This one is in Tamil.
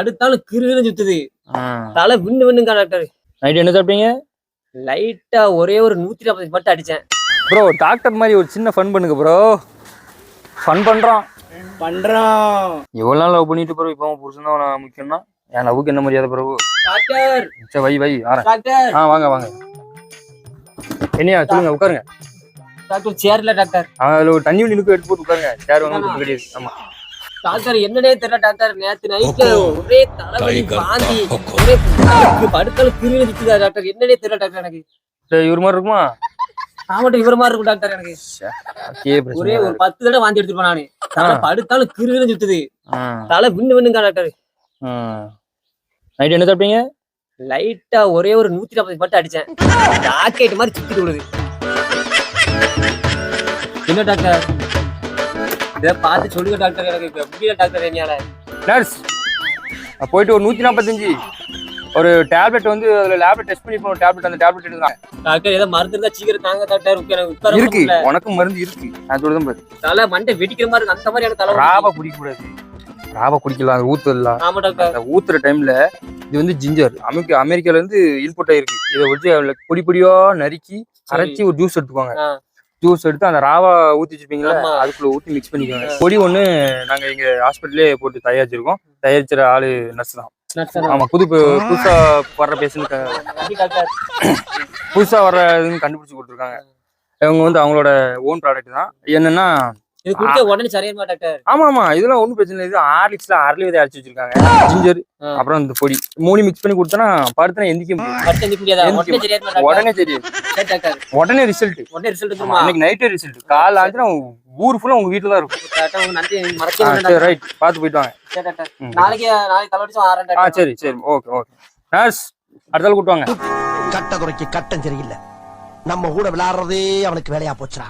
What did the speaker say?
அடுத்தாலும் கிருன்னு சுத்துது. தலை விண்ணு விண்ணுங்க டாக்டர். நைட் என்ன சாப்பிட்டீங்க? லைட்டா ஒரே ஒரு நூத்தி நாற்பது மட்டும் அடிச்சேன். ப்ரோ டாக்டர் மாதிரி ஒரு சின்ன ஃபன் பண்ணுங்க ப்ரோ ஃபன் பண்றான். பண்றோம் எவ்வளவு நாள் லவ் பண்ணிட்டு ப்ரோ இப்போ புருஷன் தான் முக்கியம்னா என் லவ்வுக்கு என்ன மரியாதை ப்ரோ டாக்டர்! சரி வை வை டாக்டர்! ஆ வாங்க வாங்க. என்னையா சொல்லுங்க உட்காருங்க. டாக்டர் சேர்ல டாக்டர். அதில் ஒரு தண்ணி நிலுக்கு எடுத்து போட்டு உட்காருங்க. சேர் வாங்க கிடையாது ஆமா. டாக்டர் என்னன்னே தெரியல டாக்டர். நேத்து நைட்ல ஒரே தலைவலி வாந்தி. ஒரே படுத்தாலும் கிருன்னு சுத்துதா டாக்டர்? என்னன்னே தெரியல டாக்டர் எனக்கு. இவர் மாதிரி இருக்குமா? நான் மட்டும் இவர மாதிரி இருக்கும் டாக்டர் எனக்கு. ஒரே ஒரு பத்து தடவை வாந்தி எடுத்துருப்பேன் நானு தலை படுத்தாலும் கிருன்னு சுத்துது தலை விண்ணு விண்ணுங்க டாக்டர். நைட் என்ன சாப்பிட்டீங்க? லைட்டா ஒரே ஒரு நூத்தி நாற்பது மட்டும் அடிச்சேன். ராக்கெட் மாதிரி சுத்திட்டு விடுது என்ன டாக்டர்? இதை பார்த்து சொல்லுங்க டாக்டர். எனக்கு இப்ப முடியல டாக்டர் என்னால நர்ஸ் போயிட்டு ஒரு நூற்றி நாற்பத்தஞ்சு ஒரு டேப்லெட் வந்து அதில் லேப்ல டெஸ்ட் பண்ணி ஒரு டேப்லெட் அந்த டேப்லெட் எடுங்க டாக்டர் ஏதோ மருந்து இருந்தா சீக்கிரம் தாங்க டாக்டர். உட்கார இருக்கு. உனக்கும் மருந்து இருக்கு. நான் சொல்றதும் பாரு. தலை மண்டை வெடிக்கிற மாதிரி இருக்கு. அந்த மாதிரி எனக்கு தலை ராவை குடிக்க கூடாது ராவை குடிக்கலாம் ஊத்தலாம் ஆமா டாக்டர். ஊத்துற டைம்ல இது வந்து ஜிஞ்சர் அமெரிக்கா அமெரிக்கால இருந்து இன்புட் ஆயிருக்கு. இதை வச்சு பொடி பொடியா நறுக்கி அரைச்சி ஒரு ஜூஸ் எடுத்துக்குவாங்க ஆ. ஜூஸ் எடுத்து அந்த ராவா ஊத்தி வச்சிருப்பீங்களா. அதுக்குள்ள ஊத்தி மிக்ஸ் பண்ணிக்குவாங்க. பொடி ஒண்ணு நாங்க எங்க ஹாஸ்பிட்டல்லே போட்டு தயாரிச்சிருக்கோம். தயாரிச்சிற ஆளு நர்ஸ் தான்? ஆமா புது புதுசா வர்ற பேஷண்ட் புதுசா வர்ற இதுன்னு கண்டுபிடிச்சு கொடுத்துருக்காங்க. இவங்க வந்து அவங்களோட ஓன் ப்ராடக்ட் தான். என்னன்னா ஆமா ஆமா. இதெல்லாம் ஒண்ணும் பிரச்சனை இல்லை. ஹார்லிக்ஸ்ல ஆர்லி விதை அரைச்சு வச்சிருக்காங்க. ஜிஞ்சர். அப்புறம் இந்த பொடி. மூணு மிக்ஸ் பண்ணி கொடுத்தனா படுத்தனா எந்திக்க முடியும் உடனே சரியாயிருமா உடனே ரிசல்ட் உடனே ரிசல்ட் வந்துருமா அன்னைக்கு நைட்டே ரிசல்ட் காலைல ஆச்சுன்னா ஊர் ஃபுல்லா உங்க வீட்டுல தான் இருக்கும். டாக்டர் உங்க நன்றி மறக்கவே டாக்டர் ரைட் பார்த்து போயிட்டு வாங்க. சரி டாக்டர். நாளைக்கு நாளைக்கு தலைவடிச்சு ஆறேன் ஆ சரி சரி. Okay okay. நர்ஸ் அடுத்தால கூட்டு வாங்க. கட்ட குறைக்கு கட்டம் சரியில்லை. நம்ம கூட விளையாடுறதே அவனுக்கு வேலையா போச்சுடா.